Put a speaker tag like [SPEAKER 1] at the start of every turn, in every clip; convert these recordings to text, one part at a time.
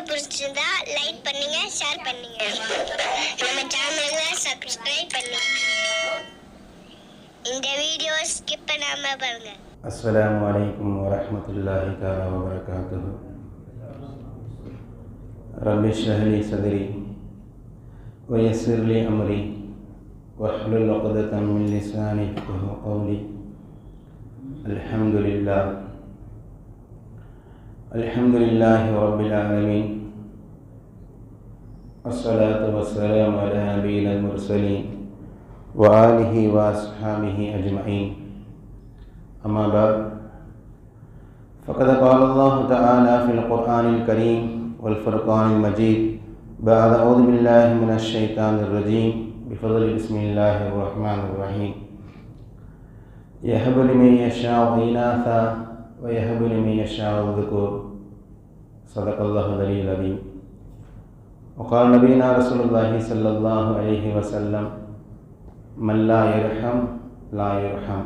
[SPEAKER 1] Video பிடிச்சிருந்தா like பண்ணுங்க share பண்ணுங்க. நம்ம சேனலை சப்ஸ்கிரைப் பண்ணுங்க. இந்த வீடியோ ஸ்கிப் பண்ணாம பாருங்க.
[SPEAKER 2] அஸ்ஸலாமு அலைக்கும் வரஹ்மத்துல்லாஹி தஆலா வபரகாத்துஹு. ரப்பி ஷ்ரஹ்லி சத்ரி வயஸ்ஸிர்லி அம்ரி வஹ்லுல் உக்ததம் மின் லிசானி யஃப்கஹு கௌலி அல்ஹம்துலில்லாஹ். الحمد لله رب العالمين. والصلاة والسلام على نبينا المرسلين وآله وأصحابه أجمعين. أما بعد فقد قال الله تعالى في القرآن الكريم والفرقان المجيد بعد أعوذ بالله من الشيطان الرجيم. بفضل بسم الله الرحمن الرحيم. يهب لمن يشاء إناثا ويهب لمن يشاء الذكور. صدق الله العلي العظيم وقال نبينا رسول الله صلى الله عليه وسلم من لا يرحم لا يرحم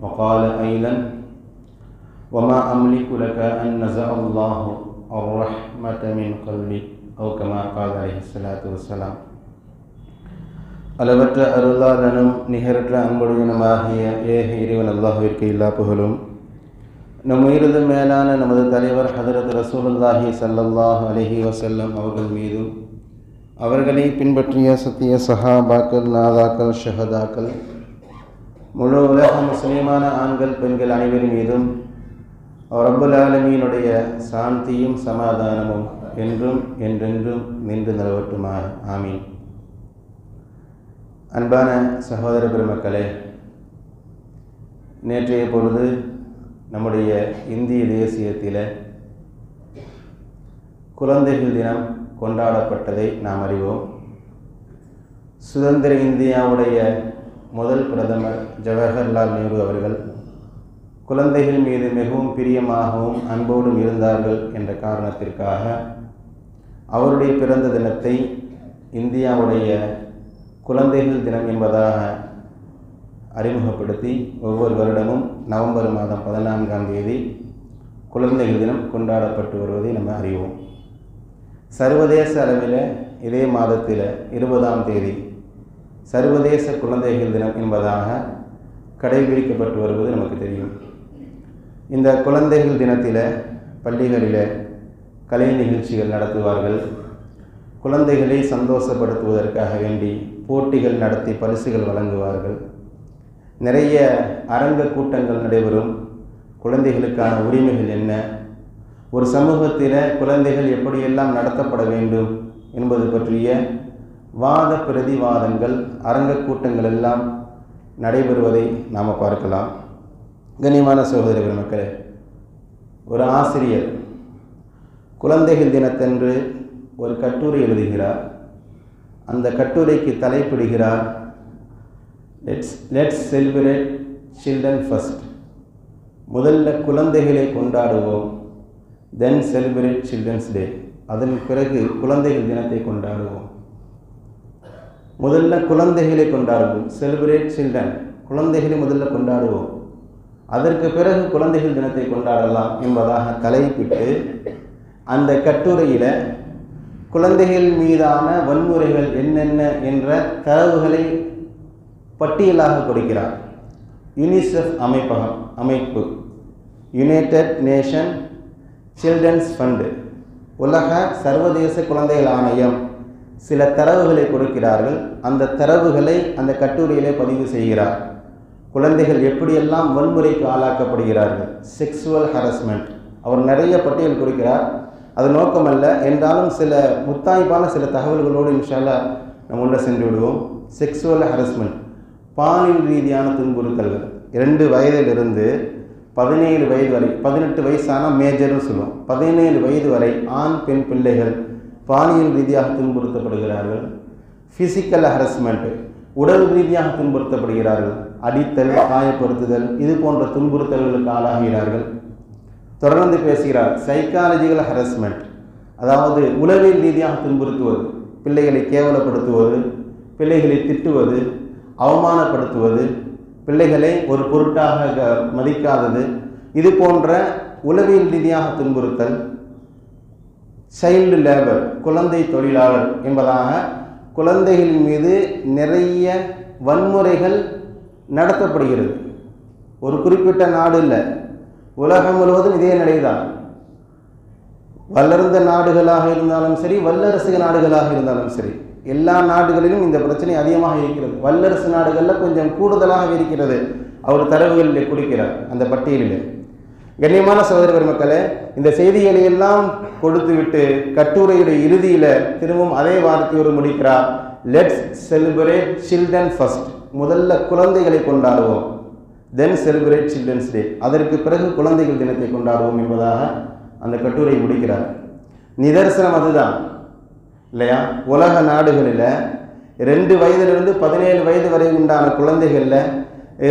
[SPEAKER 2] وقال أيضا وما أملك لك أن نزع الله الرحمة من قلبك أو كما قال عليه الصلاة والسلام அளவற்ற அருளாளனும் நிகரற்ற அன்புடையனுமாகிய ஏக இறைவன் அல்லாஹுவிற்கு எல்லா புகழும் நம் உயிரது மேலான நமது தலைவர் ஹதரத் ரசூலுல்லாஹி சல்லல்லாஹ் அலஹி வசல்லம் அவர்கள் மீதும் அவர்களை பின்பற்றிய சத்திய சஹாபாக்கள் நாதாக்கள் ஷஹதாக்கள் முழு உலக முஸ்லீமான ஆண்கள் பெண்கள் அனைவரின் மீதும் ரப்புல் ஆலமியினுடைய சாந்தியும் சமாதானமும் என்றும் என்றென்றும் நின்று நிலவட்டுமா ஆமீன். அன்பான சகோதர பெருமக்களே நேற்றைய பொழுது நம்முடைய இந்திய தேசியத்தில் குழந்தைகள் தினம் கொண்டாடப்பட்டதை நாம் அறிவோம். சுதந்திர இந்தியாவுடைய முதல் பிரதமர் ஜவஹர்லால் நேரு அவர்கள் குழந்தைகள் மீது மிகவும் பிரியமாகவும் அன்போடும் இருந்தார்கள் என்ற காரணத்திற்காக அவருடைய பிறந்த தினத்தை இந்தியாவுடைய குழந்தைகள் தினம் என்பதாக அறிமுகப்படுத்தி ஒவ்வொரு வருடமும் நவம்பர் மாதம் பதினான்காம் தேதி குழந்தைகள் தினம் கொண்டாடப்பட்டு வருவதை நம்ம அறிவோம். சர்வதேச அளவில் இதே மாதத்தில் இருபதாம் தேதி சர்வதேச குழந்தைகள் தினம் என்பதாக கடைபிடிக்கப்பட்டு வருவது நமக்கு தெரியும். இந்த குழந்தைகள் தினத்தில் பள்ளிகளில் கலை நிகழ்ச்சிகள் நடத்துவார்கள். குழந்தைகளை சந்தோஷப்படுத்துவதற்காக வேண்டி போட்டிகள் நடத்தி பரிசுகள் வழங்குவார்கள். நிறைய அரங்க கூட்டங்கள் நடைபெறும். குழந்தைகளுக்கான உரிமைகள் என்ன? ஒரு சமூகத்தில் குழந்தைகள் எப்படியெல்லாம் நடத்தப்பட வேண்டும் என்பது பற்றிய வாத பிரதிவாதங்கள் அரங்க கூட்டங்கள் எல்லாம் நடைபெறுவதை நாம் பார்க்கலாம். கண்ணியமான சகோதர பெருமக்களே ஒரு ஆசிரியர் குழந்தைகள் தினத்தன்று ஒரு கட்டுரை எழுதுகிறார். அந்த கட்டுரைக்கு தலைப்பிடுகிறார். Let's let's celebrate children first முதல்ல குழந்தைகளை கொண்டாடுவோம். தென் செலிப்ரேட் சில்ட்ரன்ஸ் டே அதன் பிறகு குழந்தைகள் தினத்தை கொண்டாடுவோம். முதல்ல குழந்தைகளை கொண்டாடுவோம். செலிப்ரேட் சில்ட்ரன் குழந்தைகளை முதல்ல கொண்டாடுவோம். அதற்கு பிறகு குழந்தைகள் தினத்தை கொண்டாடலாம் என்பதாக தலைப்பிட்டு அந்த கட்டுரையில் குழந்தைகள் மீதான வன்முறைகள் என்னென்ன என்ற தரவுகளை பட்டியலாக கொடுக்கிறார். யூனிசெஃப் அமைப்பகம் அமைப்பு. யுனைடெட் நேஷன் சில்ட்ரன்ஸ் ஃபண்டு உலக சர்வதேச குழந்தைகள் ஆணையம். சில தரவுகளை கொடுக்கிறார்கள். அந்த தரவுகளை அந்த கட்டுரையிலே பதிவு செய்கிறார். குழந்தைகள் எப்படியெல்லாம் வன்முறைக்கு ஆளாக்கப்படுகிறார்கள். செக்ஸுவல் ஹரஸ்மெண்ட் அவர் நிறைய பட்டியல் கொடுக்கிறார். அது நோக்கமல்ல. என்றாலும் சில முத்தாய்ப்பான சில தகவல்களோடு இன்ஷால்லா நம்ம உள்ள சென்று விடுவோம். செக்ஸுவல் ஹரஸ்மெண்ட் பாலியல் ரீதியான துன்புறுத்தல்கள் இரண்டு வயதிலிருந்து பதினேழு வயது வரை பதினெட்டு வயசான மேஜர்னு சொல்லுவோம். பதினேழு வயது வரை ஆண் பெண் பிள்ளைகள் பாலியல் ரீதியாக துன்புறுத்தப்படுகிறார்கள். ஃபிசிக்கல் ஹரஸ்மெண்ட்டு உடல் ரீதியாக துன்புறுத்தப்படுகிறார்கள். அடித்தல் காயப்படுத்துதல் இது போன்ற துன்புறுத்தல்களுக்கு ஆளாகிறார்கள். தொடர்ந்து பேசுகிறார் சைக்காலஜிக்கல் ஹரஸ்மெண்ட் அதாவது உளவியல் ரீதியாக துன்புறுத்துவது பிள்ளைகளை கேவலப்படுத்துவது பிள்ளைகளை திட்டுவது அவமானப்படுத்துவது பிள்ளைகளை ஒரு பொருட்டாக க- மதிக்காதது இது போன்ற உளவியல் ரீதியாக துன்புறுத்தல் சைல்டு லேபர் குழந்தை தொழிலாளர் என்பதாக குழந்தைகளின் மீது நிறைய வன்முறைகள் நடத்தப்படுகிறது. ஒரு குறிப்பிட்ட நாடு இல்லை உலகம் முழுவதும் இதே நிலைதான். வளர்ந்த நாடுகளாக இருந்தாலும் சரி வல்லரசு நாடுகளாக இருந்தாலும் சரி எல்லா நாடுகளிலும் இந்த பிரச்சனை அதிகமாக இருக்கிறது. வல்லரசு நாடுகளில் கொஞ்சம் கூடுதலாக இருக்கிறது. அவர் தரவுகளில் கொடுக்கிறார் அந்த பட்டியலில். கண்ணியமான சகோதர பெருமக்களே இந்த செய்திகளை எல்லாம் கொடுத்துவிட்டு கட்டுரையுடைய இறுதியில் திரும்பவும் அதே வார்த்தையோடு முடிக்கிறார். லெட்ஸ் செலிப்ரேட் சில்ட்ரன் ஃபர்ஸ்ட் முதல்ல குழந்தைகளை கொண்டாடுவோம். தென் செலிப்ரேட் சில்ட்ரன்ஸ் டே அதற்கு பிறகு குழந்தைகள் தினத்தை கொண்டாடுவோம் என்பதாக அந்த கட்டுரை முடிக்கிறார். நிதர்சனம் அதுதான். இல்லையா? உலக நாடுகளில் ரெண்டு வயதிலிருந்து பதினேழு வயது வரை உண்டான குழந்தைகளில்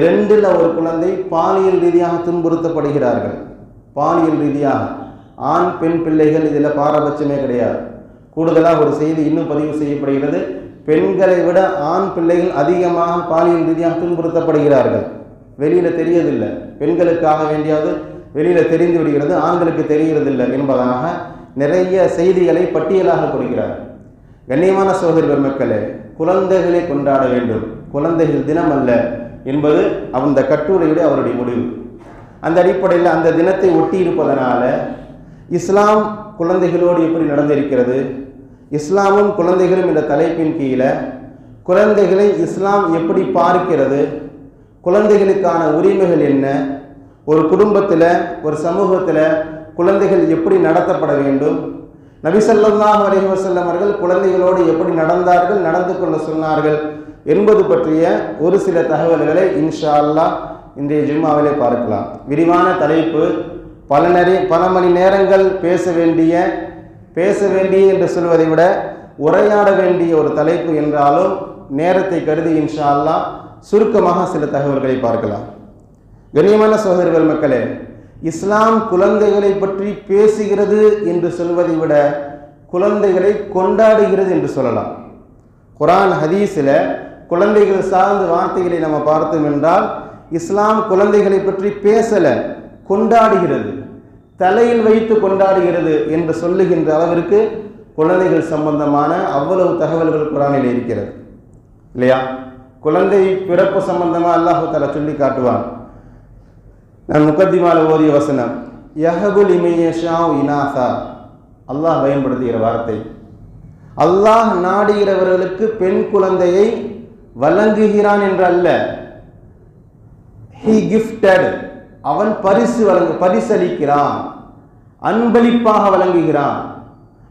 [SPEAKER 2] ரெண்டில் ஒரு குழந்தை பாலியல் ரீதியாக துன்புறுத்தப்படுகிறார்கள். பாலியல் ரீதியாக. ஆண் பெண் பிள்ளைகள் இதில் பாரபட்சமே கிடையாது. கூடுதலாக ஒரு செய்தி இன்னும் பதிவு செய்யப்படுகிறது. பெண்களை விட ஆண் பிள்ளைகள் அதிகமாக பாலியல் ரீதியாக துன்புறுத்தப்படுகிறார்கள். வெளியில் தெரியதில்லை பெண்களுக்காக வேண்டியாவது வெளியில் தெரிந்து விடுகிறது. ஆண்களுக்கு தெரிகிறதில்லை என்பதாக நிறைய செய்திகளை பட்டியலாக கொடுக்கிறார். கண்ணியமான சோதரி பெருமக்களே குழந்தைகளை கொண்டாட வேண்டும். குழந்தைகள் தினம் அல்ல என்பது அந்த கட்டுரையுடைய அவருடைய முடிவு. அந்த அடிப்படையில் அந்த தினத்தை ஒட்டி இருப்பதனால இஸ்லாம் குழந்தைகளோடு எப்படி நடந்திருக்கிறது இஸ்லாமும் குழந்தைகளும் என்ற தலைப்பின் கீழே குழந்தைகளை இஸ்லாம் எப்படி பார்க்கிறது குழந்தைகளுக்கான உரிமைகள் என்ன ஒரு குடும்பத்தில் ஒரு சமூகத்தில் குழந்தைகள் எப்படி நடத்தப்பட வேண்டும் நபிசல்லாஹ் அலைஹி வஸல்லம் அவர்கள் குழந்தைகளோடு எப்படி நடந்தார்கள் நடந்து கொள்ள சொன்னார்கள் என்பது பற்றிய ஒரு சில தகவல்களை இன்ஷா அல்லாஹ் இன்றைய ஜும்மாவிலே பார்க்கலாம். விரிவான தலைப்பு பல நிறைய பல மணி நேரங்கள் பேச வேண்டிய பேச வேண்டிய என்று சொல்வதை விட உரையாட வேண்டிய ஒரு தலைப்பு என்றாலும் நேரத்தை கருதி இன்ஷா அல்லாஹ் சுருக்கமாக சில தகவல்களை பார்க்கலாம். கண்ணியமான சகோதரர்கள் மக்களே இஸ்லாம் குழந்தைகளை பற்றி பேசுகிறது என்று சொல்வதை விட குழந்தைகளை கொண்டாடுகிறது என்று சொல்லலாம். குரான் ஹதீஸில் குழந்தைகள் சார்ந்த வார்த்தைகளை நம்ம பார்த்தோம் என்றால் இஸ்லாம் குழந்தைகளை பற்றி பேசலை கொண்டாடுகிறது தலையில் வைத்து கொண்டாடுகிறது என்று சொல்லுகின்ற அளவிற்கு குழந்தைகள் சம்பந்தமான அவ்வளவு தகவல்கள் குரானில் இருக்கிறது. இல்லையா? குழந்தை பிறப்பு சம்பந்தமாக அல்லாஹு தலை சொல்லி காட்டுவான். நான் முக்கத்திமால ஓதிய வசனம் யஹபுல் இமையஷா இனாசா அல்லாஹ் பயன்படுத்துகிற வார்த்தை. அல்லாஹ் நாடுகிறவர்களுக்கு பெண் குழந்தையை வழங்குகிறான் என்று அல்ல ஹி கிஃப்டட் அவன் பரிசு வழங்கு பரிசளிக்கிறான். அன்பளிப்பாக வழங்குகிறான்.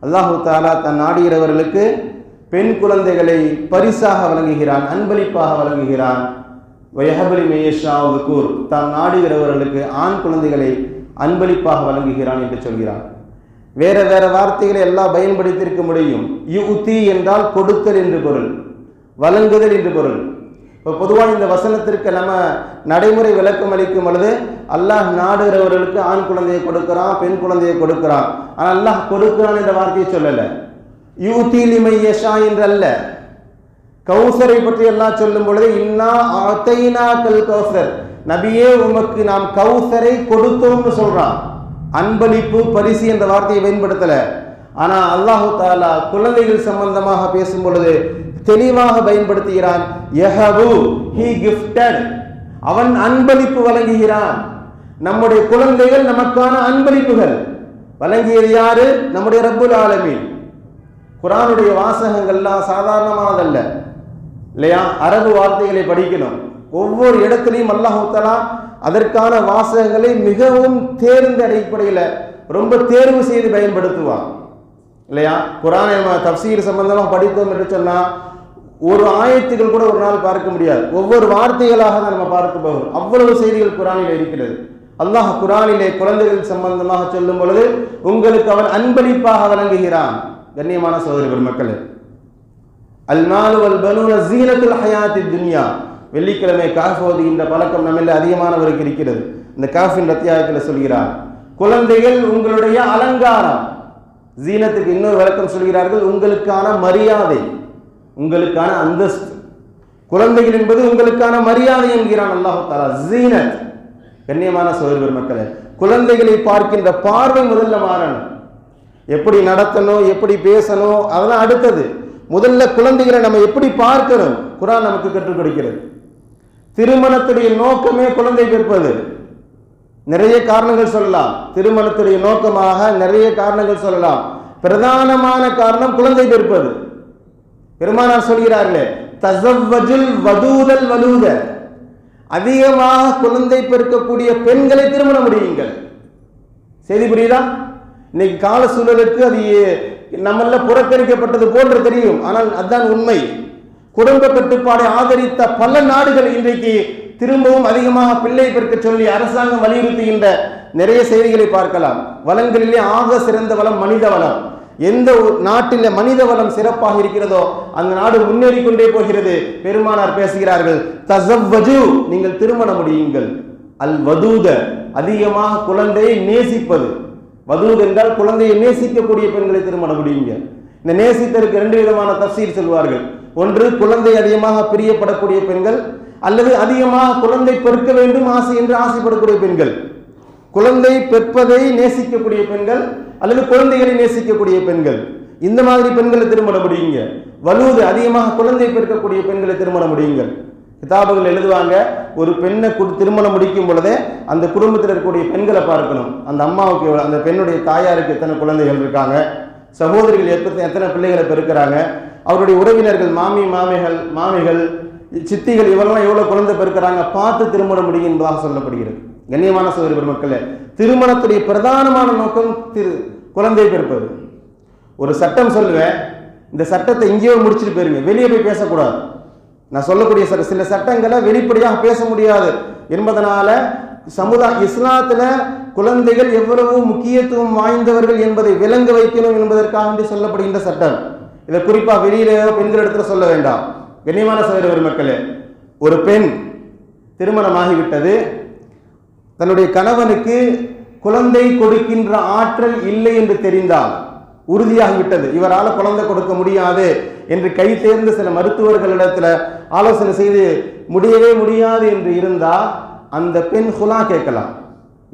[SPEAKER 2] அல்லாஹு தாலா தன் நாடுகிறவர்களுக்கு பெண் குழந்தைகளை பரிசாக வழங்குகிறான் அன்பளிப்பாக வழங்குகிறான். வயஹபலி மேயஷாவுது கூர் தான் நாடுகிறவர்களுக்கு ஆண் குழந்தைகளை அன்பளிப்பாக வழங்குகிறான் என்று சொல்கிறான் வேற வேற வார்த்தைகளை எல்லாம் பயன்படுத்தியிருக்க முடியும். யு என்றால் கொடுத்தல் என்று பொருள் வழங்குதல் என்று பொருள். இப்போ பொதுவாக இந்த வசனத்திற்கு நம்ம நடைமுறை விளக்கம் அளிக்கும் பொழுது அல்லாஹ் நாடுகிறவர்களுக்கு ஆண் குழந்தையை கொடுக்கிறான் பெண் குழந்தையை கொடுக்கிறான். ஆனால் அல்லாஹ் கொடுக்கிறான் என்ற வார்த்தையை சொல்லலை. யூத்தீலிமை யஷா என்று அல்ல கௌசரை பற்றி எல்லாம் சொல்லும் பொழுது இன்னா அத்தைனா கல் கௌசர். நபியே உமக்கு நாம் கௌசரை கொடுத்தோம்னு சொல்றான். அன்பளிப்பு பரிசு என்ற வார்த்தையை பயன்படுத்தல. ஆனா அல்லாஹு தாலா குழந்தைகள் சம்பந்தமாக பேசும் பொழுது தெளிவாக பயன்படுத்துகிறான். யஹபு ஹி கிஃப்டட் அவன் அன்பளிப்பு வழங்குகிறான். நம்முடைய குழந்தைகள் நமக்கான அன்பளிப்புகள். வழங்கியது யாரு? நம்முடைய ரப்புல் ஆலமீன். குரானுடைய வாசகங்கள்லாம் சாதாரணமானதல்ல. இல்லையா? அரபு வார்த்தைகளை படிக்கணும். ஒவ்வொரு இடத்துலையும் அல்லாஹூத்தலா அதற்கான வாசகங்களை மிகவும் தேர்ந்த அடிப்படையில் ரொம்ப தேர்வு செய்து பயன்படுத்துவான். இல்லையா? குரானை தப்சீர் சம்பந்தமாக படித்தோம் என்று சொன்னால் ஒரு ஆயத்துகள் கூட ஒரு நாள் பார்க்க முடியாது. ஒவ்வொரு வார்த்தைகளாக தான் நம்ம பார்க்க போகிறோம் அவ்வளவு செய்திகள் குரானில் இருக்கிறது. அல்லாஹ் குரானிலே குழந்தைகள் சம்பந்தமாக சொல்லும் பொழுது உங்களுக்கு அவன் அன்பளிப்பாக வழங்குகிறான். கண்ணியமான சகோதரி பெருமக்களே அல்மாலு வல் பனூன ஜீனத்துல் ஹயாத்தி துன்யா. வெள்ளிக்கிழமை காஃப் ஓதுகின்ற பழக்கம் நம்மள அதிகமானவருக்கு இருக்கிறது. இந்த காஃபின் அத்தியாயத்தில் சொல்கிறார் குழந்தைகள் உங்களுடைய அலங்காரம். ஜீனத்துக்கு இன்னொரு விளக்கம் சொல்கிறார்கள் உங்களுக்கான மரியாதை உங்களுக்கான அந்தஸ்து. குழந்தைகள் என்பது உங்களுக்கான மரியாதை என்கிறான் அல்லாஹு தாலா ஜீனத் கண்ணியமான சகோதரி பெருமக்களே குழந்தைகளை பார்க்கின்ற பார்வை முதல்ல மாறணும். எப்படி நடத்தணும் எப்படி பேசணும் அதெல்லாம் அடுத்தது. முதல்ல குழந்தைகளை நம்ம எப்படி பார்க்கணும் குரான் நமக்கு கற்றுக் கொடுக்கிறது. திருமணத்துடைய நோக்கமே குழந்தை பெற்பது நிறைய காரணங்கள் சொல்லலாம். திருமணத்துடைய நோக்கமாக நிறைய காரணங்கள் சொல்லலாம். பிரதானமான காரணம் குழந்தை பெற்பது பெருமானார் சொல்கிறார்களே தசவ்வஜுல் வதூதல் வலூத. அதிகமாக குழந்தை பெருக்கக்கூடிய பெண்களை திருமணம் முடியுங்கள். செய்தி புரியுதா? இன்னைக்கு கால சூழலுக்கு அது நம்மள புறக்கணிக்கப்பட்டது போன்று தெரியும். ஆனால் அதுதான் உண்மை. குடும்ப கட்டுப்பாடை ஆதரித்த பல நாடுகள் இன்றைக்கு திரும்பவும் அதிகமாக பிள்ளை பெருக்க சொல்லி அரசாங்கம் வலியுறுத்துகின்ற நிறைய செய்திகளை பார்க்கலாம். வளங்களிலே ஆக சிறந்த வளம் மனித வளம். எந்த ஒரு நாட்டில் மனித வளம் சிறப்பாக இருக்கிறதோ அந்த நாடு முன்னேறி கொண்டே போகிறது. பெருமானார் பேசுகிறார்கள் தசவ்வஜு நீங்கள் திருமணம் முடியுங்கள். அல் வதூத அதிகமாக குழந்தையை நேசிப்பது. வதூத் என்றால் குழந்தையை நேசிக்கக்கூடிய பெண்களை திருமணம் முடியுங்க இந்த நேசித்தருக்கு ரெண்டு விதமான தப்சீர் சொல்வார்கள். ஒன்று குழந்தை அதிகமாக பிரியப்படக்கூடிய பெண்கள் அல்லது அதிகமாக குழந்தை பெருக்க வேண்டும் ஆசை என்று ஆசைப்படக்கூடிய பெண்கள். குழந்தை பெற்பதை நேசிக்கக்கூடிய பெண்கள் அல்லது குழந்தைகளை நேசிக்கக்கூடிய பெண்கள். இந்த மாதிரி பெண்களை திருமணம் முடியுங்க வலுவது அதிகமாக குழந்தை பெருக்கக்கூடிய பெண்களை திருமணம் முடியுங்கள் கிதாபுகள் எழுதுவாங்க. ஒரு பெண்ணை கு- திருமணம் முடிக்கும் பொழுதே அந்த குடும்பத்தில் இருக்கக்கூடிய பெண்களை பார்க்கணும். அந்த அம்மாவுக்கு அந்த பெண்ணுடைய தாயாருக்கு எத்தனை குழந்தைகள் இருக்காங்க. சகோதரிகள் எத்தனை எத்தனை பிள்ளைகளை பெருக்கிறாங்க. அவருடைய உறவினர்கள் மாமி மாமிகள் மாமிகள் சித்திகள் இவரெல்லாம் எவ்வளவு குழந்தை பெருக்கிறாங்க. பார்த்து திருமணம் முடியும் என்பதாக சொல்லப்படுகிறது. கண்ணியமான சகோதரி பெருமக்களே திருமணத்துடைய பிரதானமான நோக்கம் திரு குழந்தை பிறப்பது ஒரு சட்டம் சொல்லுவேன். இந்த சட்டத்தை இங்கேயே முடிச்சுட்டு போயிருங்க. வெளியே போய் பேசக்கூடாது. நான் சொல்லக்கூடிய சில சில சட்டங்களை வெளிப்படையாக பேச முடியாது. என்பதனால சமுதாய இஸ்லாத்துல குழந்தைகள் எவ்வளவு முக்கியத்துவம் வாய்ந்தவர்கள் என்பதை விளங்க வைக்கணும் என்பதற்காக வேண்டி சொல்லப்படுகின்ற சட்டம். இதை குறிப்பா வெளியிலேயோ பெண்கள் இடத்துல சொல்ல வேண்டாம். கண்ணியமான சகோதரர் மக்களே ஒரு பெண் திருமணமாகிவிட்டது. தன்னுடைய கணவனுக்கு குழந்தை கொடுக்கின்ற ஆற்றல் இல்லை என்று தெரிந்தால் உறுதியாகிவிட்டது. இவரால் குழந்தை கொடுக்க முடியாது என்று கை சேர்ந்த சில மருத்துவர்களிடத்துல ஆலோசனை செய்து முடியவே முடியாது என்று இருந்தால் அந்த பெண் ஹுலா கேட்கலாம்.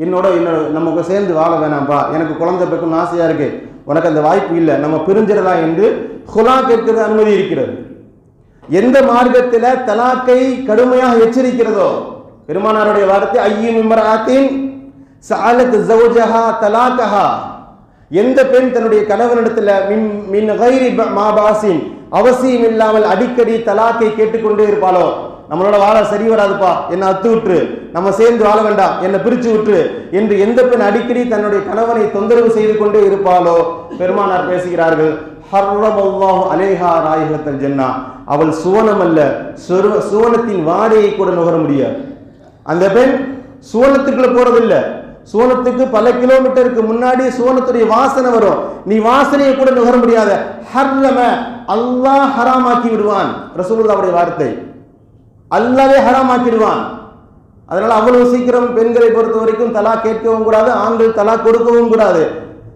[SPEAKER 2] என்னோட என்னோட நமக்கு சேர்ந்து வாழ வேணாம்பா. எனக்கு குழந்தை பெக்கணும்னு ஆசையாக இருக்கு. உனக்கு அந்த வாய்ப்பு இல்லை. நம்ம பிரிஞ்சிடலாம் என்று ஹுலா கேட்கிறது அனுமதி இருக்கிறது. எந்த மார்க்கத்தில் தலாக்கை கடுமையாக எச்சரிக்கிறதோ பெருமானாருடைய வார்த்தை ஐயும் இம்ராத்தின் சாலத் ஜவுஜஹா தலாக்கஹா. எந்த பெண் தன்னுடைய கணவனிடத்தில் மின் மின் கைரி மாபாசின் அவசியம் இல்லாமல் அடிக்கடி தலாக்கை கேட்டுக்கொண்டே இருப்பாளோ? நம்மளோட வாழ சரி வராதுப்பா. என்னை அத்து விட்டுரு. நம்ம சேர்ந்து வாழ வேண்டாம். என்னை பிரிச்சு விட்டுரு என்று எந்த பெண் அடிக்கடி தன்னுடைய கணவனை தொந்தரவு செய்து கொண்டே இருப்பாளோ? பெருமானார் பேசுகிறார்கள் ஹர்ரமல்லாஹு அலேஹா ராயகத்தல் ஜென்னா. அவள் சுவனம் அல்ல சுவனத்தின் வாடையை கூட நுகர முடியாது. அந்த பெண் சுவனத்துக்குள்ள போறதில்ல. சோனத்துக்கு பல கிலோமீட்டருக்கு முன்னாடி சோனத்துடைய வாசனை வரும். நீ வாசனையை கூட நுகர முடியாத. ஹர்ரம. அல்லாஹ் ஹராமாக்கி விடுவான். ரசூலுல்லாவுடைய வார்த்தை. அல்லாவே ஹராமாக்கிடுவான் அதனால அவ்வளவு சீக்கிரம் பெண்களை பொறுத்த வரைக்கும் தலா கேட்கவும் கூடாது ஆண்கள் தலா கொடுக்கவும் கூடாது.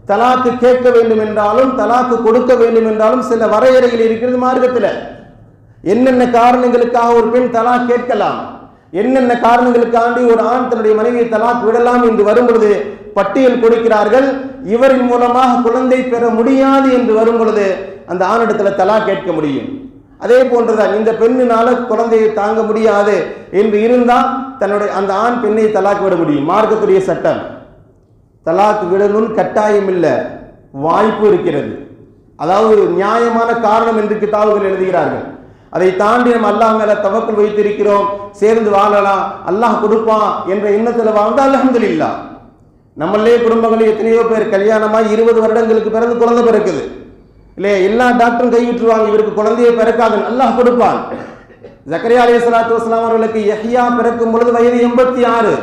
[SPEAKER 2] தலாக்கு கேட்க வேண்டும் என்றாலும் தலாக்கு கொடுக்க வேண்டும் என்றாலும் சில வரையறைகள் இருக்கிறது மார்க்கத்தில். என்னென்ன காரணங்களுக்காக ஒரு பெண் தலா கேட்கலாம்? என்னென்ன காரணங்களுக்காண்டி ஒரு ஆண் தன்னுடைய மனைவியை தலாக் விடலாம் என்று வரும் பொழுது பட்டியல் கொடுக்கிறார்கள். இவரின் மூலமாக குழந்தை பெற முடியாது என்று வரும் பொழுது அந்த ஆணிடத்துல தலா கேட்க முடியும். அதே போன்றுதான் இந்த பெண்ணினால குழந்தையை தாங்க முடியாது என்று இருந்தால் தன்னுடைய அந்த ஆண் பெண்ணை தலாக் விட முடியும். மார்க்கத்துடைய சட்டம். தலாக் விடணும்னு கட்டாயம் இல்லை. வாய்ப்பு இருக்கிறது. அதாவது நியாயமான காரணம் என்று கிதாபுகள் எழுதுகிறார்கள். அதை தாண்டி நம்ம அல்லாஹ் மேல தவக்குள் வைத்திருக்கிறோம் சேர்ந்து வாழலாம் அல்லாஹ் கொடுப்பான் என்ற எண்ணத்துல வாழ்ந்தா இல்லா நம்மளே குடும்பங்களில் எத்தனையோ பேர் கல்யாணமாய் இருபது வருடங்களுக்கு பிறகு குழந்தை பிறக்குது. இல்லையா? எல்லா டாக்டரும் கைவிட்டுருவாங்க இவருக்கு குழந்தையை பிறக்காது அல்லாஹ் கொடுப்பான். ஜக்கரியா அலி சலாத்து வஸ்லாம் அவர்களுக்கு யஹ்யா பிறக்கும் பொழுது வயது எண்பத்தி ஆறு.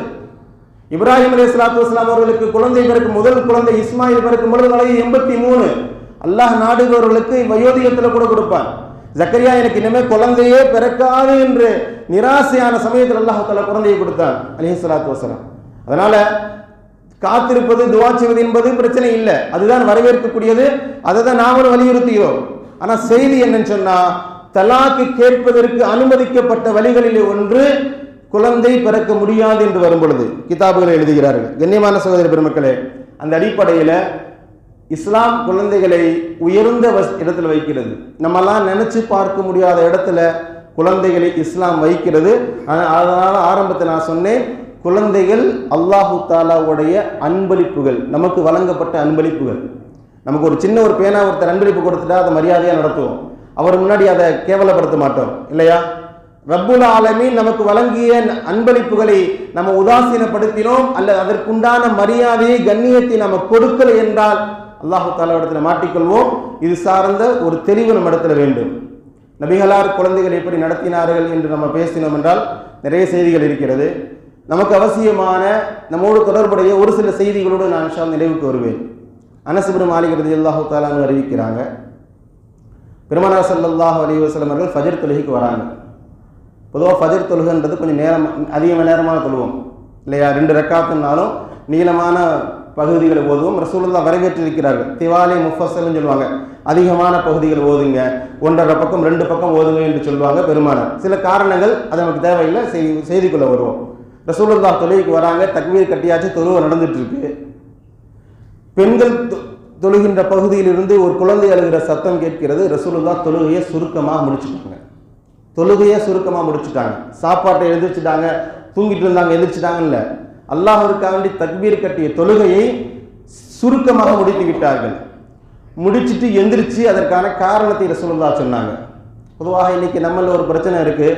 [SPEAKER 2] இப்ராஹிம் அலி சலாத்து வஸ்லாம் அவர்களுக்கு குழந்தை பிறக்கும் முதல் குழந்தை இஸ்மாயில் பிறக்கும் பொழுது வயது எண்பத்தி மூணு. அல்லாஹ் நாடுபவர்களுக்கு வயோதிகத்தில் கூட கொடுப்பான். ஜக்கரியா எனக்கு இனிமே குழந்தையே பிறக்காது என்று நிராசையான சமயத்தில் அல்லாஹ் குழந்தையை கொடுத்தார் அலி சலாத்து வசலாம் அதனால காத்திருப்பது துவா செய்வது என்பது பிரச்சனை இல்லை. அதுதான் வரவேற்கக்கூடியது. அதை தான் நாமளும் வலியுறுத்துகிறோம். ஆனால் செய்தி என்னன்னு சொன்னா தலாக்கு கேட்பதற்கு அனுமதிக்கப்பட்ட வழிகளில் ஒன்று குழந்தை பிறக்க முடியாது என்று வரும் பொழுது கிதாபுகளை எழுதுகிறார்கள். கண்ணியமான சகோதரி பெருமக்களே அந்த அடிப்படையில் இஸ்லாம் குழந்தைகளை உயர்ந்த வஸ்- இடத்துல வைக்கிறது. நம்மெல்லாம் நினைச்சு பார்க்க முடியாத இடத்துல குழந்தைகளை இஸ்லாம் வைக்கிறது. அதனால் அதனால ஆரம்பத்தில் நான் சொன்னேன் குழந்தைகள் அல்லாஹு தாலாவுடைய அன்பளிப்புகள் நமக்கு வழங்கப்பட்ட அன்பளிப்புகள். நமக்கு ஒரு சின்ன ஒரு பேனா ஒருத்தர் அன்பளிப்பு கொடுத்துட்டா அதை மரியாதையாக நடத்துவோம். அவர் முன்னாடி அதை கேவலப்படுத்த மாட்டோம் இல்லையா? ரப்புல் ஆலமி நமக்கு வழங்கிய அன்பளிப்புகளை நம்ம உதாசீனப்படுத்தினோம் அல்லது அதற்குண்டான மரியாதையை கண்ணியத்தை நம்ம கொடுக்கல என்றால் அல்லாஹு தாலா இடத்துல மாட்டிக்கொள்வோம். இது சார்ந்த ஒரு தெளிவு நம்ம இடத்துல வேண்டும். நபிகளார் குழந்தைகள் எப்படி நடத்தினார்கள் என்று நம்ம பேசினோம் என்றால் நிறைய செய்திகள் இருக்கிறது. நமக்கு அவசியமான நம்மோடு தொடர்புடைய ஒரு சில செய்திகளோடு நான் இன்ஷா நினைவுக்கு வருவேன். அனசுபின் மாலிக் அல்லாஹு தாலான்னு அறிவிக்கிறாங்க. பெருமனார் ஸல்லல்லாஹு அலி வசலம் அவர்கள் ஃபஜர் தொழுகைக்கு வராங்க. பொதுவாக ஃபஜர் தொழுகைன்றது கொஞ்சம் நேரம் அதிகமாக நேரமான தொழுவோம். இல்லையா? ரெண்டு ரெக்காத்துனாலும் நீளமான பகுதிகளை ஓதுவோம். ரசூலுல்லா வரவேற்றிருக்கிறார்கள். திவாலி முஃபசல்னு சொல்லுவாங்க. அதிகமான பகுதிகள் ஓதுங்க. ஒன்றரை பக்கம் ரெண்டு பக்கம் ஓதுங்க என்று சொல்லுவாங்க பெருமானார். சில காரணங்கள் அது நமக்கு தேவையில்லை. செய்தி செய்திக்குள்ளே வருவோம். ரசூலுல்லா தொழுகைக்கு வராங்க. தக்வீர் கட்டியாச்சு. தொழுவை நடந்துட்டு இருக்கு பெண்கள் தொ- தொழுகின்ற பகுதியிலிருந்து ஒரு குழந்தை அழுகிற சத்தம் கேட்கிறது. ரசூலுல்லா தொழுகையை சுருக்கமாக முடிச்சுட்டாங்க. தொழுகையை சுருக்கமாக முடிச்சுட்டாங்க. சாப்பாட்டை எழுந்திரிச்சிட்டாங்க. தூங்கிட்டு இருந்தாங்க எதிர்ச்சிட்டாங்கல்ல அல்லாஹ்விற்காக வேண்டி தக்பீர் கட்டிய தொழுகையை சுருக்கமாக முடித்து விட்டார்கள். முடிச்சுட்டு எந்திரிச்சு அதற்கான காரணத்தை ரசூலுல்லா சொன்னாங்க. பொதுவாக இன்னைக்கு நம்மள ஒரு பிரச்சனை இருக்கு.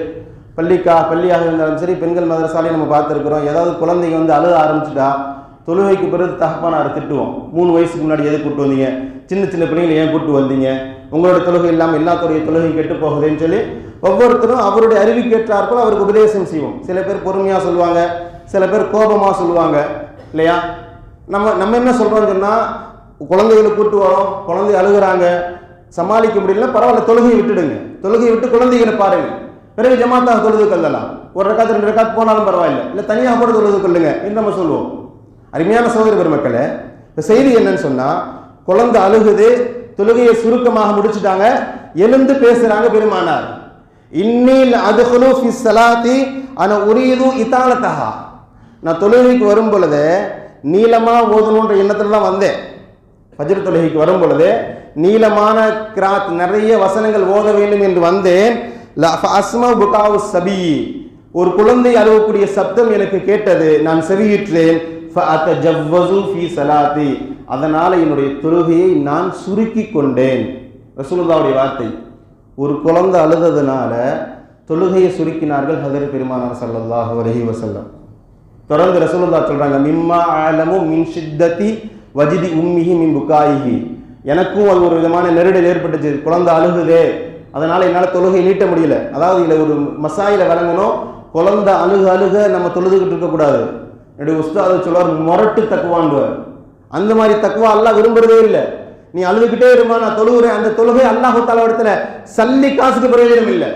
[SPEAKER 2] பள்ளிக்கா பள்ளியாக இருந்தாலும் சரி பெண்கள் மதரசாலையும் நம்ம பார்த்துருக்குறோம். ஏதாவது குழந்தைங்க வந்து அழுக ஆரம்பிச்சுட்டா தொழுகைக்கு பிறகு தகப்பானார் திட்டுவோம். மூணு வயசுக்கு முன்னாடி எது கூப்பிட்டு வந்தீங்க? சின்ன சின்ன பிள்ளைங்களை ஏன் கூப்பிட்டு வந்தீங்க? உங்களோட தொழுகை இல்லாமல் எல்லாத்துடைய தொழுகை கெட்டு போகுதுன்னு சொல்லி ஒவ்வொருத்தரும் அவருடைய அறிவுக்கேற்றாற்போல் அவருக்கு உபதேசம் செய்வோம். சில பேர் பொறுமையாக சொல்லுவாங்க. சில பேர் கோபமாக சொல்லுவாங்க இல்லையா? நம்ம நம்ம என்ன சொல்கிறோம்னு சொன்னால் குழந்தைகளை கூட்டு வரோம் குழந்தை அழுகிறாங்க சமாளிக்க முடியல பரவாயில்ல தொழுகையை விட்டுடுங்க. தொழுகையை விட்டு குழந்தைகளை பாருங்கள் பிறகு ஜமாத்தாக தொழுது கொள்ளலாம். ஒரு ரெக்காத்து ரெண்டு ரெக்காத்து போனாலும் பரவாயில்ல. இல்லை தனியாக கூட தொழுது கொள்ளுங்க என்று நம்ம சொல்லுவோம் அருமையான சோதர பெருமக்களை இப்போ செய்தி என்னன்னு சொன்னால் குழந்தை அழுகுது தொழுகையை சுருக்கமாக முடிச்சுட்டாங்க எழுந்து பேசுகிறாங்க பெருமானார். இன்னில் அதுகுலு ஃபி சலாத்தி அன உரீது இத்தாலத்தகா நான் தொழுகைக்கு வரும் பொழுது நீளமாக ஓதணுன்ற எண்ணத்தில் தான் வந்தேன். பஜ்ர தொழுகைக்கு வரும் பொழுது நீளமான கிராத் நிறைய வசனங்கள் ஓத வேண்டும் என்று வந்தேன். ல- அஸ்மா புகாவு சபி. ஒரு குழந்தை அழுவக்கூடிய சப்தம் எனக்கு கேட்டது. நான் செவியிற்றேன். ஃப அதனால என்னுடைய தொழுகையை நான் சுருக்கி கொண்டேன். ரசூலுல்லாவுடைய வார்த்தை. ஒரு குழந்தை அழுததுனால தொழுகையை சுருக்கினார்கள் ஹதர் பெருமானார் சல்லாஹ் அலைஹி வசல்லம் தொடர்ந்து ரசூலுல்லா சொல்றாங்க மிம்மா ஆலமு மின் சித்தத்தி வஜிதி உம்மிஹி மின் புக்காயிஹி எனக்கும் அது ஒரு விதமான நெருடல் ஏற்பட்டுச்சு குழந்தை அழுகுதே. அதனால என்னால் தொழுகை நீட்ட முடியல. அதாவது இதில் ஒரு மசாயில வழங்கணும். குழந்தை அழுக அழுக நம்ம தொழுதுகிட்டு இருக்கக்கூடாது. என்னுடைய உஸ்தாது சொல்வார் முரட்டு தக்குவான்வார் அந்த மாதிரி தக்குவா அல்லாஹ் விரும்புறதே இல்லை. நீ அழுதுகிட்டே இருமா நான் தொழுகிறேன். அந்த தொழுகை அல்லாஹு தாலா சல்லி காசுக்கு பிரயோஜனம் இல்லை.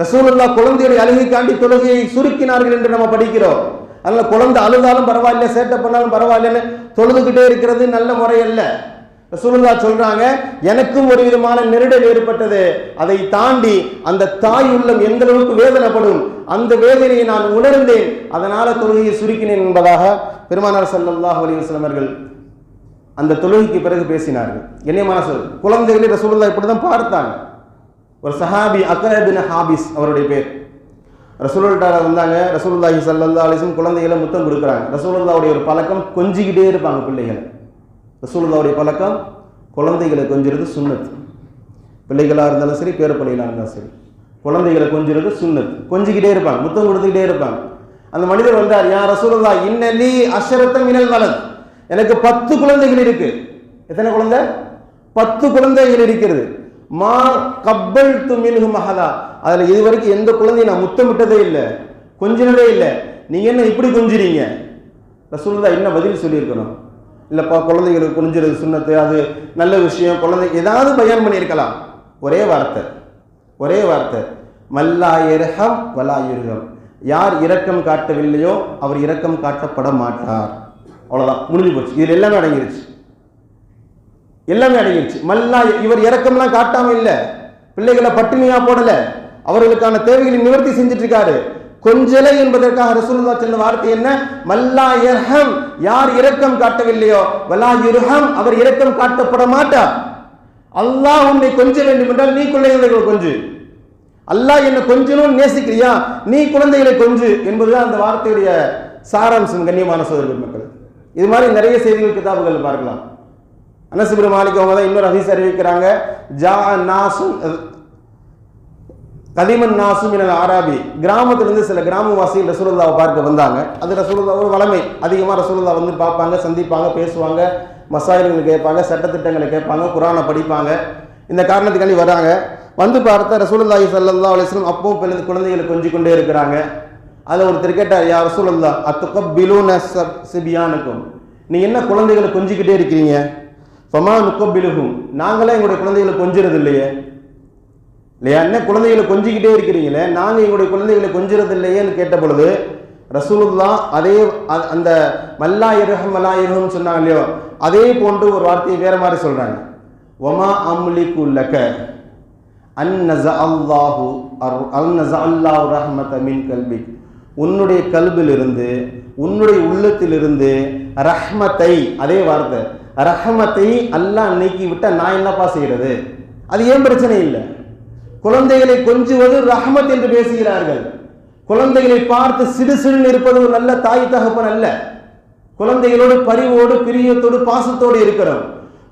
[SPEAKER 2] ரசூலுல்லா குழந்தையுடைய அழுகைக்காண்டி தொழுகையை சுருக்கினார்கள் என்று நம்ம படிக்கிறோம். அதனால் குழந்தை அழுதாலும் பரவாயில்ல சேட்டை பண்ணாலும் பரவாயில்லன்னு தொழுதுகிட்டே இருக்கிறது நல்ல முறையல்ல. சுருந்தா சொல்றாங்க எனக்கும் ஒரு விதமான நெருடல் ஏற்பட்டது. அதை தாண்டி அந்த தாய் உள்ளம் எந்த அளவுக்கு வேதனைப்படும் அந்த வேதனையை நான் உணர்ந்தேன். அதனால தொழுகையை சுருக்கினேன் என்பதாக பெருமானார் ஸல்லல்லாஹு அலைஹி அவர்கள் அந்த தொழுகைக்கு பிறகு பேசினார்கள். கண்ணியமான சொல் குழந்தைகளை ரசூலுல்லா இப்படி தான் பார்த்தாங்க. ஒரு சஹாபி அக்ரபின் ஹாபிஸ் அவருடைய பேர். ரசூலுல்லாஹ் வந்தாங்க. ரசூலுல்லாஹி சல்லா அலிசும் குழந்தைகளை முத்தம் கொடுக்குறாங்க. ரசூலுல்லாவுடைய ஒரு பழக்கம் கொஞ்சிக்கிட்டே இருப்பாங்க பிள்ளைகளை. ரசூலுல்லாவுடைய பழக்கம் குழந்தைகளை கொஞ்சிறது சுன்னத். பிள்ளைகளாக இருந்தாலும் சரி பேர பிள்ளைகளாக இருந்தாலும் சரி. குழந்தைகளை கொஞ்சிறது சுன்னத். கொஞ்சிக்கிட்டே இருப்பாங்க முத்தம் கொடுத்துக்கிட்டே இருப்பாங்க. அந்த மனிதர் வந்தார் யா ரசூலுல்லாஹ் இன்னலி அஷரத்த மினல் வலத். எனக்கு பத்து குழந்தைகள் இருக்கு. எத்தனை குழந்தை? பத்து குழந்தைகள் இருக்கிறது. மா கப்பல் துமின்ஹு அதில் இது இதுவரைக்கும் எந்த குழந்தையும் நான் முத்தமிட்டதே இல்லை. கொஞ்சினதே இல்லை. நீங்கள் என்ன இப்படி கொஞ்சிறீங்க? ரசூலுல்லாஹ் என்ன பதில் சொல்லியிருக்கணும்? இல்லைப்பா குழந்தைகளுக்கு குனிஞ்சிறது சுண்ணத்து அது நல்ல விஷயம். குழந்தை ஏதாவது பயன் பண்ணியிருக்கலாம். ஒரே வார்த்தை. ஒரே வார்த்தை. மல்லா இரஹம் வலா யார் இரக்கம் காட்டவில்லையோ அவர் இரக்கம் காட்டப்பட மாட்டார். அவ்வளோதான் முடிஞ்சு போச்சு. இதில் எல்லாமே அடங்கிருச்சு. எல்லாமே அடங்கிடுச்சு மல்லா இவர் இறக்கம்லாம் காட்டாம இல்லை. பிள்ளைகளை பட்டினியா போடல. அவர்களுக்கான தேவைகளை நிவர்த்தி செஞ்சுட்டு இருக்காரு கொஞ்சலை என்பதற்காக ரசூலுல்லா சொன்ன வார்த்தை என்ன? மல்லா யர்ஹம் யார் இரக்கம் காட்டவில்லையோ வலா யுர்ஹம். அவர் இரக்கம் காட்டப்பட மாட்டார். அல்லாஹ் உன்னை கொஞ்ச வேண்டும் என்றால் நீ குழந்தைகளை கொஞ்சு. அல்லாஹ் என்ன கொஞ்சணும் நேசிக்கிறியா? நீ குழந்தைகளை கொஞ்சு என்பதுதான் அந்த வார்த்தையுடைய சாராம்சம் கண்ணியமான சோதரர்கள் மக்கள். இது மாதிரி நிறைய செய்திகள் கிதாபுகள் பார்க்கலாம். அனசுபிர மாலிக் அவங்க தான் இன்னொரு ஹதீஸ் அறிவிக்கிறாங்க. ஜா நாசும் கதிமன் நாசும் என ஆராபி கிராமத்திலிருந்து சில கிராமவாசிகள் ரசூலுல்லாவை பார்க்க வந்தாங்க. அது ரசூலுல்லா ஒரு வளமை. அதிகமாக ரசூலுல்லா வந்து பார்ப்பாங்க சந்திப்பாங்க பேசுவாங்க மசாயில்கள் கேட்பாங்க சட்டத்திட்டங்களை கேட்பாங்க குரானை படிப்பாங்க. இந்த காரணத்துக்காண்டி வராங்க. வந்து பார்த்த ரசூலுல்லாஹி சல்லா அலிஸ்லம் அப்பவும் பிறந்த குழந்தைகளை கொஞ்சிக் கொண்டே இருக்கிறாங்க. அதில் ஒருத்தர் கேட்டார் யா ரசூலுல்லா அத்துக்க பிலூன சிபியானுக்கும்? நீங்கள் என்ன குழந்தைகளை கொஞ்சிக்கிட்டே இருக்கிறீங்க? ஃபமா நுக்கபிலுகும் நாங்களே எங்களுடைய குழந்தைகளை கொஞ்சிறது இல்லையே? இல்லையா என்ன குழந்தைகளை கொஞ்சிக்கிட்டே இருக்கிறீங்களே? நாங்கள் எங்களுடைய குழந்தைகளை கொஞ்சிறது இல்லையேன்னு கேட்ட பொழுது ரசூலுல்லா அதே அந்த மல்லா இரகம் மல்லா இரகம் சொன்னாங்க இல்லையோ அதே போன்று ஒரு வார்த்தையை வேற மாதிரி சொல்கிறாங்க ஒமா அம்லிக்கு லக்க அன் அல்லாஹு அன் நஸ அல்லாஹு மின் கல்வி உன்னுடைய கல்விலிருந்து உன்னுடைய உள்ளத்திலிருந்து ரஹ்மத்தை அதே வார்த்தை. ரஹமத்தை அல்லாஹ் நீக்கி விட்டால் நான் என்னப்பா செய்கிறது அது ஏன் பிரச்சனை இல்லை? குழந்தைகளை கொஞ்சுவது ரஹமத் என்று பேசுகிறார்கள். குழந்தைகளை பார்த்து சிடு சிடுன்னு இருப்பது ஒரு நல்ல தாய் தகப்பன் அல்ல. குழந்தைகளோடு பரிவோடு பிரியத்தோடு பாசத்தோடு இருக்கிறோம்.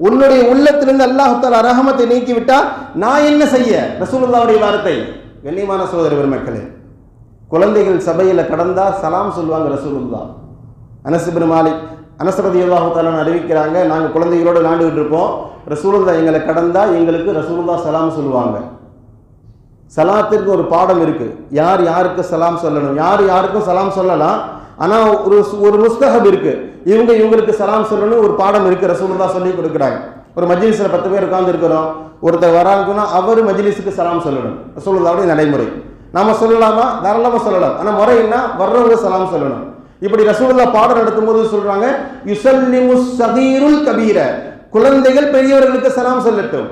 [SPEAKER 2] உன்னுடைய உள்ளத்திலிருந்து அல்லாஹால ரஹமத்தை நீக்கிவிட்டா நான் என்ன செய்ய? ரசூலுல்லாவுடைய வார்த்தை. கண்ணியமான சோதர பெருமக்களே குழந்தைகள் சபையில் கடந்தா சலாம் சொல்லுவாங்க ரசூலுல்லா அனசுபின் மாலிக் அனசரதி அல்லாஹாலன்னு அறிவிக்கிறாங்க நாங்கள் குழந்தைகளோடு விளாண்டுகிட்டு இருப்போம். ரசூலுல்லா எங்களை கடந்தா எங்களுக்கு ரசூலுல்லா சலாம் சொல்லுவாங்க. சலாத்திற்கு ஒரு பாடம் இருக்கு. யார் யாருக்கு சலாம் சொல்லணும்? யார் யாருக்கும் சலாம் சொல்லலாம். ஆனா ஒரு ஒரு முஸ்தகம் இருக்கு. இவங்க இவங்களுக்கு சலாம் சொல்லணும் ஒரு பாடம் இருக்கு. ரசூலுல்லாஹ் சொல்லி கொடுக்குறாங்க. ஒரு மஜ்லிஸ்ல பத்து பேர் உட்கார்ந்து இருக்கிறோம் ஒருத்தர் வராங்கன்னா அவர் மஜ்லிஸுக்கு சலாம் சொல்லணும். ரசூலுல்லாவுடைய நடைமுறை. நாம சொல்லலாமா? தாராளமா சொல்லலாம். ஆனா முறை என்ன? வர்றவங்க சலாம் சொல்லணும். இப்படி ரசூலுல்லா பாடம் நடத்தும் போது சொல்றாங்க யுசல்லிமு சகீருல் கபீர. குழந்தைகள் பெரியவர்களுக்கு சலாம் சொல்லட்டும்.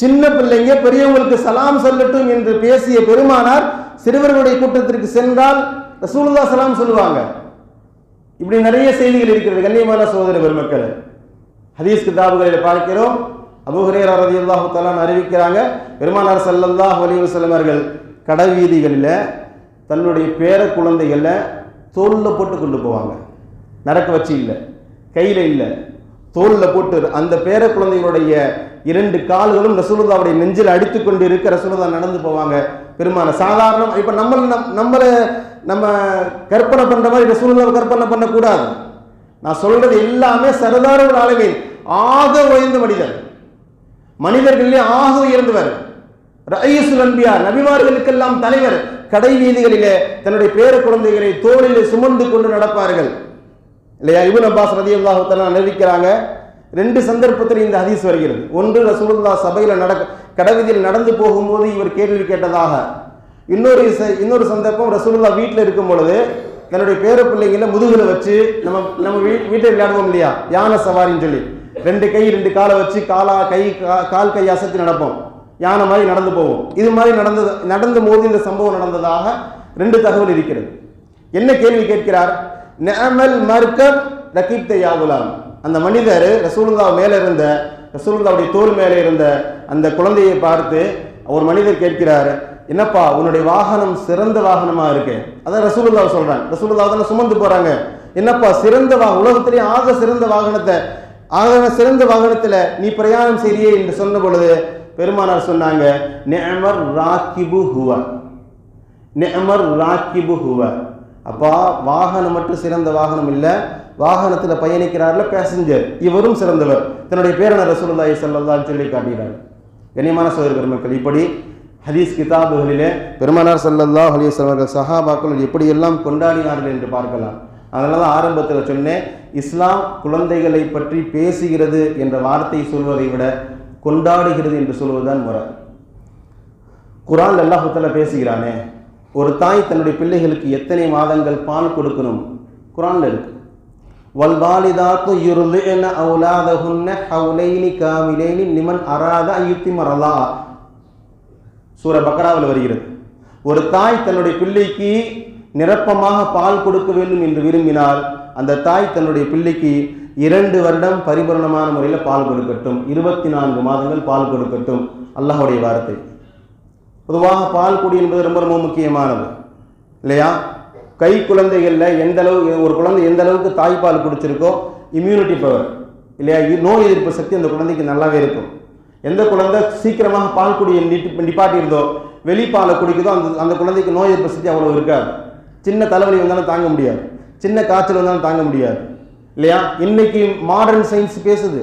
[SPEAKER 2] சின்ன பிள்ளைங்க பெரியவங்களுக்கு சலாம் சொல்லட்டும் என்று பேசிய பெருமானார் சிறுவர்களுடைய கூட்டத்திற்கு சென்றால் ரசூலுல்லா சலாம் சொல்லுவாங்க. இப்படி நிறைய செய்திகள் இருக்கிறது கண்ணியமான சோதர பெருமக்கள். ஹதீஸ் கிதாபுகளில் பார்க்கிறோம். அபுஹரேர் ஹுரைரா ரலியல்லாஹு தலான் அறிவிக்கிறாங்க பெருமானார் சல்லல்லாஹ் வலிவு செல்வர்கள் கடை வீதிகளில் தன்னுடைய பேர குழந்தைகளை தோலில் போட்டு கொண்டு போவாங்க. நடக்க வச்சு இல்லை கையில் இல்லை. தோலில் போட்டு அந்த பேர குழந்தைகளுடைய இரண்டு கால்களும் ரசூலுதாவுடைய நெஞ்சில் அடித்து கொண்டு இருக்க ரசூலுதா நடந்து போவாங்க. பெருமான சாதாரணம் இப்போ நம்ம நம்- நம்மளை நம்ம கற்பனை பண்ணுற மாதிரி ரசூலுதாவை கற்பனை பண்ணக்கூடாது. நான் சொல்றது எல்லாமே சரதாரர் ஆளுமை. ஆக உயர்ந்த மனிதர். மனிதர்களிலே ஆக உயர்ந்தவர். ரயசுல் நம்பியார் நபிமார்களுக்கெல்லாம் தலைவர். கடை வீதிகளிலே தன்னுடைய பேர குழந்தைகளை தோளிலே சுமந்து கொண்டு நடப்பார்கள். இல்லையா? இபுன் அப்பாஸ் ரதி தஆலா நிரூபிக்கிறாங்க ரெண்டு சந்தர்ப்பத்தில் இந்த ஹதீஸ் வருகிறது. ஒன்று ரசூலுல்லா சபையில் நடக்க கடைவீதியில் நடந்து போகும்போது இவர் கேள்வி கேட்டதாக. இன்னொரு ச- இன்னொரு சந்தர்ப்பம் ரசூலுல்லா வீட்டில் இருக்கும் பொழுது தன்னுடைய பேர பிள்ளைங்களை முதுகில் வச்சு நம்ம நம்ம வீ வீட்டில் விளையாடுவோம் இல்லையா? யானை சவாரின்னு சொல்லி. ரெண்டு கை ரெண்டு காலை வச்சு காலா கை கா- கால் கை அசைத்து நடப்போம். யானை மாதிரி நடந்து போவோம். இது மாதிரி நடந்தது நடந்த போது இந்த சம்பவம் நடந்ததாக ரெண்டு தகவல் இருக்கிறது. என்ன கேள்வி கேட்கிறார்? நேமல் மர்கப் ரகீப்த யாகுலாம் அந்த மனிதர் ரசூலுல்லா மேலே இருந்த ரசூலுல்லாவுடைய தோல் மேலே இருந்த அந்த குழந்தையை பார்த்து ஒரு மனிதர் கேட்கிறார் என்னப்பா உன்னுடைய வாகனம் சிறந்த வாகனமாக இருக்கு? அதான் ரசூலுல்லா சொல்கிறான் ரசூலுல்லா தானே சுமந்து போகிறாங்க என்னப்பா சிறந்த வா உலகத்திலேயே ஆக சிறந்த வாகனத்தை ஆக சிறந்த வாகனத்தில் நீ பிரயாணம் செய்யே என்று சொன்ன பொழுது பெருமானார் சொன்னாங்க நெமர் ராக்கிபு ஹுவ. நிஅமர் ராக்கிபு ஹுவ. அப்பா வாகனம் மட்டும் சிறந்த வாகனம் இல்லை வாகனத்தில் பயணிக்கிறார்ல பேசஞ்சர் இவரும் சிறந்தவர். தன்னுடைய பேரன ரசூலுல்லாஹி ஸல்லல்லாஹு சொல்லி காட்டுகிறார் கண்ணியமான சோதர பெருமக்கள் இப்படி ஹதீஸ் கிதாபுகளிலே பெருமானார் ஸல்லல்லாஹு அலைஹி அவர்கள் சஹாபாக்கள் எப்படியெல்லாம் கொண்டாடினார்கள் என்று பார்க்கலாம். அதனால தான் ஆரம்பத்தில் சொன்னேன் இஸ்லாம் குழந்தைகளை பற்றி பேசுகிறது என்ற வார்த்தை சொல்வதை விட கொண்டாடுகிறது என்று சொல்வதுதான் முறை. குரான் அல்லாஹுத்தல பேசுகிறானே ஒரு தாய் தன்னுடைய பிள்ளைகளுக்கு எத்தனை மாதங்கள் பால் கொடுக்கணும்? குரான்ல இருக்கு. வல்வாலிதாத்து யுர்லின அவுலாதஹுன்ன ஹவுலைனி காமிலேனி நிமன் அராத யுத்திமரலா சூர பக்ராவில் வருகிறது. ஒரு தாய் தன்னுடைய பிள்ளைக்கு நிரப்பமாக பால் கொடுக்க வேண்டும் என்று விரும்பினால் அந்த தாய் தன்னுடைய பிள்ளைக்கு இரண்டு வருடம் பரிபூரணமான முறையில் பால் கொடுக்கட்டும். இருபத்தி நான்கு மாதங்கள் பால் கொடுக்கட்டும். அல்லாஹுடைய வார்த்தை. பொதுவாக பால் குடி என்பது ரொம்ப ரொம்ப முக்கியமானது. இல்லையா? கை குழந்தைகளில் எந்த அளவு ஒரு குழந்தை எந்த அளவுக்கு தாய்ப்பால் குடிச்சிருக்கோ இம்யூனிட்டி பவர் இல்லையா? இ- நோய் எதிர்ப்பு சக்தி அந்த குழந்தைக்கு நல்லாவே இருக்கும். எந்த குழந்தை சீக்கிரமாக பால் குடியை நிட்டு நிப்பாட்டியிருந்தோ வெளிப்பாலை குடிக்குதோ அந்த அந்த குழந்தைக்கு நோய் எதிர்ப்பு சக்தி அவ்வளோ இருக்காது. சின்ன தலைவலி வந்தாலும் தாங்க முடியாது. சின்ன காய்ச்சல் வந்தாலும் தாங்க முடியாது. இல்லையா? இன்னைக்கு மாடர்ன் சயின்ஸ் பேசுது.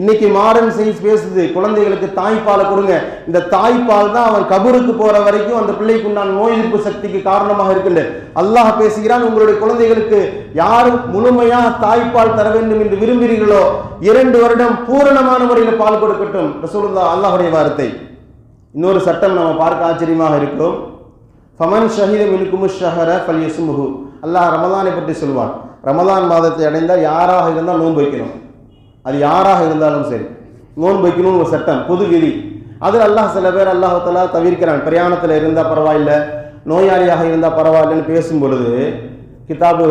[SPEAKER 2] இன்னைக்கு மாடர்ன் சயின்ஸ் பேசுது. குழந்தைகளுக்கு தாய்ப்பாலை கொடுங்க. இந்த தாய்ப்பால் தான் அவன் கபருக்கு போற வரைக்கும் அந்த பிள்ளைக்கு உண்டான நோய் எதிர்ப்பு சக்திக்கு காரணமாக இருக்கின்ற. அல்லாஹ் பேசுகிறான் உங்களுடைய குழந்தைகளுக்கு யார் முழுமையா தாய்ப்பால் தர வேண்டும் என்று விரும்புகிறீர்களோ இரண்டு வருடம் பூரணமான முறையில் பால் கொடுக்கட்டும். ரசூலுல்லாஹ் அல்லாஹ்வுடைய வார்த்தை. இன்னொரு சட்டம் நம்ம பார்க்க ஆச்சரியமாக இருக்கும். ஃபமன் ஷஹீதம் மினுக்கும் ஷஹர ஃபல் அல்லாஹ் ரமதானை பற்றி சொல்வான். ரமதான் மாதத்தை அடைந்தால் யாராக இருந்தால் நோன்பு வைக்கணும். அது யாராக இருந்தாலும் சரி. நோன்பு வைக்கணும்னு ஒரு சட்டம் பொது விதி. அதில் அல்லாஹ் சில பேர் அல்லாஹத்தலா தவிர்க்கிறான். பிரயாணத்தில் இருந்தால் பரவாயில்ல நோயாளியாக இருந்தால் பரவாயில்லைன்னு பேசும் பொழுது கிதாபு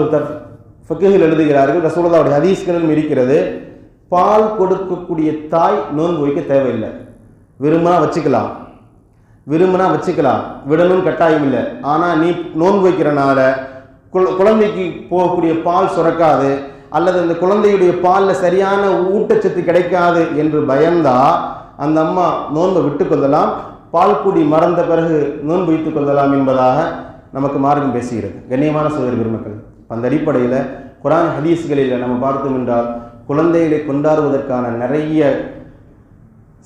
[SPEAKER 2] ஃபக்கில் எழுதுகிறார்கள் ரசூலுல்லாவுடைய ஹதீஸ்களிலும் இருக்கிறது பால் கொடுக்கக்கூடிய தாய் நோன்பு வைக்க தேவையில்லை. விரும்பினா வச்சுக்கலாம். விரும்பினா வச்சுக்கலாம். விடணும் கட்டாயம் இல்லை. ஆனால் நீ நோன்பு வைக்கிறனால குழந்தைக்கு போகக்கூடிய பால் சுரக்காது அல்லது அந்த குழந்தையுடைய பாலில் சரியான ஊட்டச்சத்து கிடைக்காது என்று பயந்தா அந்த அம்மா நோன்பை விட்டுக்கொள்ளலாம் பால் குடி மறந்த பிறகு நோன்பு வைத்துக் கொள்ளலாம் என்பதாக நமக்கு மார்க்கம் பேசுகிறது. கண்ணியமான சோதரி பெருமக்கள் அந்த அடிப்படையில் குரான் ஹதீஸ்களில் நம்ம பார்த்தோம் என்றால் குழந்தைகளை கொண்டாடுவதற்கான நிறைய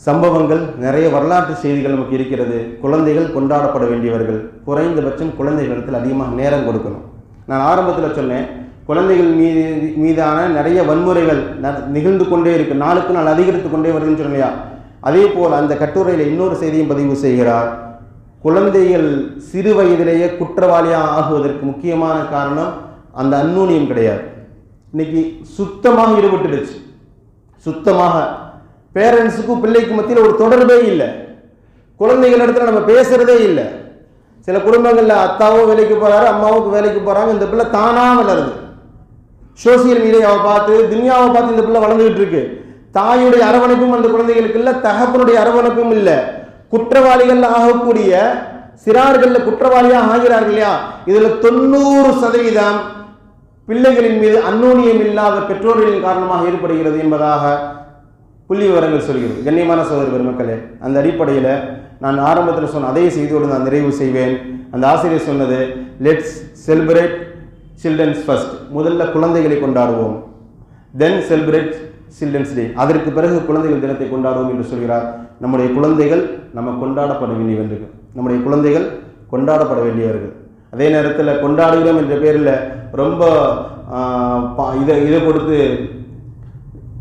[SPEAKER 2] சம்பவங்கள் நிறைய வரலாற்று செய்திகள் நமக்கு இருக்கிறது. குழந்தைகள் கொண்டாடப்பட வேண்டியவர்கள் குறைந்தபட்சம் குழந்தைகளிடத்தில் அதிகமாக நேரம் கொடுக்கணும். நான் ஆரம்பத்தில் சொன்னேன் குழந்தைகள் மீது மீதான நிறைய வன்முறைகள் ந- நிகழ்ந்து கொண்டே இருக்கு. நாளுக்கு நாள் அதிகரித்து கொண்டே வருதுன்னு சொன்னையா அதே போல் அந்த கட்டுரையில் இன்னொரு செய்தியும் பதிவு செய்கிறார். குழந்தைகள் சிறு வயதிலேயே குற்றவாளியாக ஆகுவதற்கு முக்கியமான காரணம் அந்த அந்நூனியம் கிடையாது. இன்னைக்கு சுத்தமாக ஈடுபட்டுடுச்சு சுத்தமாக. பேரண்ட்ஸுக்கும் பிள்ளைக்கும் மத்தியில் ஒரு தொடர்பே இல்லை. குழந்தைகள் இடத்துல நம்ம பேசுகிறதே இல்லை. சில குடும்பங்கள்ல அத்தாவும் வேலைக்கு போறாரு அம்மாவுக்கு வேலைக்கு போகிறாங்க இந்த பிள்ளை தானாக வளருது. சோசியல் மீடியாவை பார்த்து துனியாவை பார்த்து இந்த பிள்ளை வளர்ந்துகிட்டு இருக்கு. தாயுடைய அரவணைப்பும் அந்த குழந்தைகளுக்கு இல்லை தகப்பனுடைய அரவணைப்பும் இல்லை. குற்றவாளிகள் ஆகக்கூடிய சிறார்களில் குற்றவாளியாக ஆகிறார்கள் இல்லையா? இதில் தொண்ணூறு சதவீதம் பிள்ளைகளின் மீது அந்நூனியம் இல்லாத பெற்றோர்களின் காரணமாக ஏற்படுகிறது என்பதாக புள்ளி விவரங்கள் சொல்கிறது. கண்ணியமான சகோதர பெருமக்களே அந்த அடிப்படையில் நான் ஆரம்பத்தில் சொன்ன அதே செய்தியோடு நான் நிறைவு செய்வேன். அந்த ஆசிரியர் சொன்னது லெட்ஸ் செலிப்ரேட் சில்ட்ரன்ஸ் ஃபர்ஸ்ட் முதல்ல குழந்தைகளை கொண்டாடுவோம். தென் செலிப்ரேட் சில்ட்ரன்ஸ் டே அதற்கு பிறகு குழந்தைகள் தினத்தை கொண்டாடுவோம் என்று சொல்கிறார். நம்முடைய குழந்தைகள் நம்ம கொண்டாடப்பட வேண்டியவர்கள் நம்முடைய குழந்தைகள் கொண்டாடப்பட வேண்டியவர்கள். அதே நேரத்தில் கொண்டாடுகிறோம் என்ற பேரில் ரொம்ப பா- இதை இதை கொடுத்து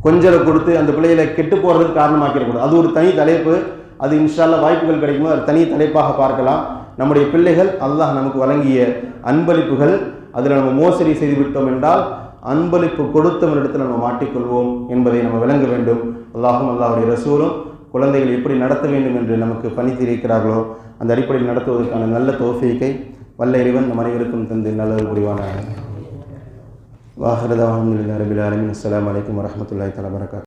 [SPEAKER 2] கொஞ்சலை கொடுத்து அந்த பிள்ளைகளை கெட்டு போகிறதுக்கு காரணமாக்கிடக்கூடாது. அது ஒரு தனி தலைப்பு. அது இன்ஷால்ல வாய்ப்புகள் கிடைக்குமோ அது தனி தலைப்பாக பார்க்கலாம். நம்முடைய பிள்ளைகள் அல்லாஹ் நமக்கு வழங்கிய அன்பளிப்புகள் அதில் நம்ம மோசடி செய்து விட்டோம் என்றால் அன்பளிப்பு கொடுத்தவனிடத்தில் நம்ம மாட்டிக்கொள்வோம் என்பதை நம்ம விளங்க வேண்டும். அல்லாஹும் அல்லாஹுடைய ரசூலும் குழந்தைகள் எப்படி நடத்த வேண்டும் என்று நமக்கு பணித்திருக்கிறார்களோ அந்த அடிப்படையில் நடத்துவதற்கான நல்ல தோஃபிக்கை வல்ல இறைவன் நம் அனைவருக்கும் தந்து நல்லது புரிவான வாஹரதா அஹமதுல்லா ரபில் அலமின் அஸ்லாம் வலைக்கம் வரமத்துல்லாய் தலா வரகாத்